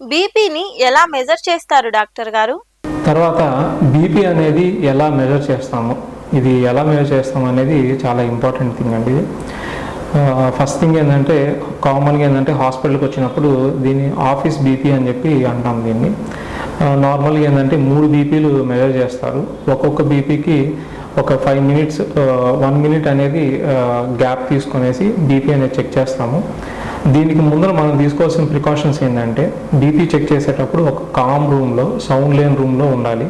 బీపీని ఎలా మెజర్ చేస్తారు డాక్టర్ గారు? తర్వాత బీపీ అనేది ఎలా మెజర్ చేస్తాము? ఇది ఎలా మెజర్ చేస్తాం అనేది చాలా ఇంపార్టెంట్ థింగ్ అండి ఇది. ఫస్ట్ థింగ్ ఏంటంటే కామన్గా ఏంటంటే హాస్పిటల్కి వచ్చినప్పుడు దీన్ని ఆఫీస్ బీపీ అని చెప్పి అంటాం దీన్ని. నార్మల్గా ఏంటంటే మూడు బీపీలు మెజర్ చేస్తారు. ఒక్కొక్క బీపీకి ఒక ఫైవ్ మినిట్స్ వన్ మినిట్ అనేది గ్యాప్ తీసుకునేసి బీపీ అనేది చెక్ చేస్తాము. దీనికి ముందర మనం తీసుకోవాల్సిన ప్రికాషన్స్ ఏంటంటే బీపీ చెక్ చేసేటప్పుడు ఒక కామ్ రూమ్లో సౌండ్ లేని రూమ్లో ఉండాలి.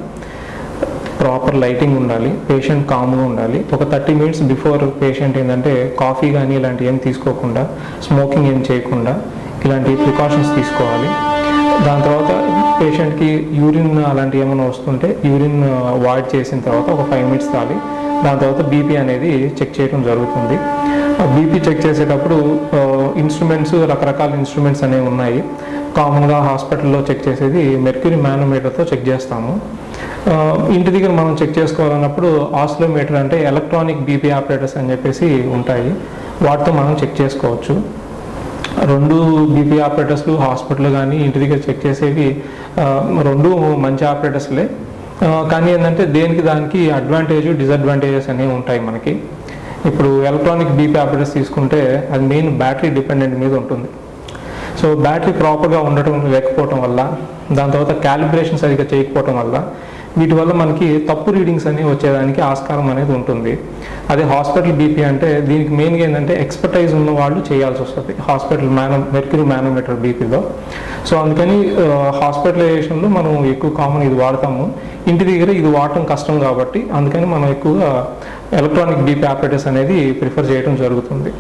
ప్రాపర్ లైటింగ్ ఉండాలి. పేషెంట్ కామ్గా ఉండాలి. ఒక థర్టీ మినిట్స్ బిఫోర్ పేషెంట్ ఏంటంటే కాఫీ కానీ ఇలాంటివి ఏం తీసుకోకుండా స్మోకింగ్ ఏం చేయకుండా ఇలాంటి ప్రికాషన్స్ తీసుకోవాలి. దాని తర్వాత పేషెంట్కి యూరిన్ అలాంటివి ఏమైనా వస్తుంటే యూరిన్ వాయిడ్ uh, చేసిన తర్వాత ఒక ఫైవ్ మినిట్స్ తాగి దాని తర్వాత బీపీ అనేది చెక్ చేయడం జరుగుతుంది. బీపీ చెక్ చేసేటప్పుడు uh, ఇన్స్ట్రుమెంట్స్ రకరకాల ఇన్స్ట్రుమెంట్స్ అనేవి ఉన్నాయి. కామన్గా హాస్పిటల్లో చెక్ చేసేది మెర్క్యూరీ మ్యానోమీటర్తో చెక్ చేస్తాము. ఇంటి దగ్గర మనం చెక్ చేసుకోవాలన్నప్పుడు ఆస్లోమీటర్ అంటే ఎలక్ట్రానిక్ బీపీ ఆపరేటర్స్ అని చెప్పేసి ఉంటాయి. వాటితో మనం చెక్ చేసుకోవచ్చు. రెండు బీపీ ఆపరేటర్స్లు హాస్పిటల్ కానీ ఇంటి దగ్గర చెక్ చేసేవి రెండు మంచి ఆపరేటర్స్లే కానీ ఏంటంటే దేనికి దానికి అడ్వాంటేజ్ డిసడ్వాంటేజెస్ అనేవి ఉంటాయి మనకి. ఇప్పుడు ఎలక్ట్రానిక్ బీపీ ఆపరేటర్స్ తీసుకుంటే అది మెయిన్ బ్యాటరీ డిపెండెంట్ మీద ఉంటుంది. సో బ్యాటరీ ప్రాపర్గా ఉండటం లేకపోవటం వల్ల దాని తర్వాత క్యాలిబ్రేషన్ సరిగ్గా చేయకపోవటం వల్ల వీటి వల్ల మనకి తప్పు రీడింగ్స్ అనేవి వచ్చేదానికి ఆస్కారం అనేది ఉంటుంది. అదే హాస్పిటల్ బీపీ అంటే దీనికి మెయిన్గా ఏంటంటే ఎక్స్పర్టైజ్ ఉన్న వాళ్ళు చేయాల్సి వస్తుంది. హాస్పిటల్ మ్యానో మెర్క్యూరీ మ్యానోమీటర్ బీపీలో సో అందుకని uh, హాస్పిటలైజేషన్లో మనం ఎక్కువ కామన్ ఇది వాడతాము. ఇంటి దగ్గర ఇది వాడటం కష్టం కాబట్టి అందుకని మనం ఎక్కువగా ఎలక్ట్రానిక్ డీప్ ఆపరేటర్స్ అనేది ప్రిఫర్ చేయడం జరుగుతుంది.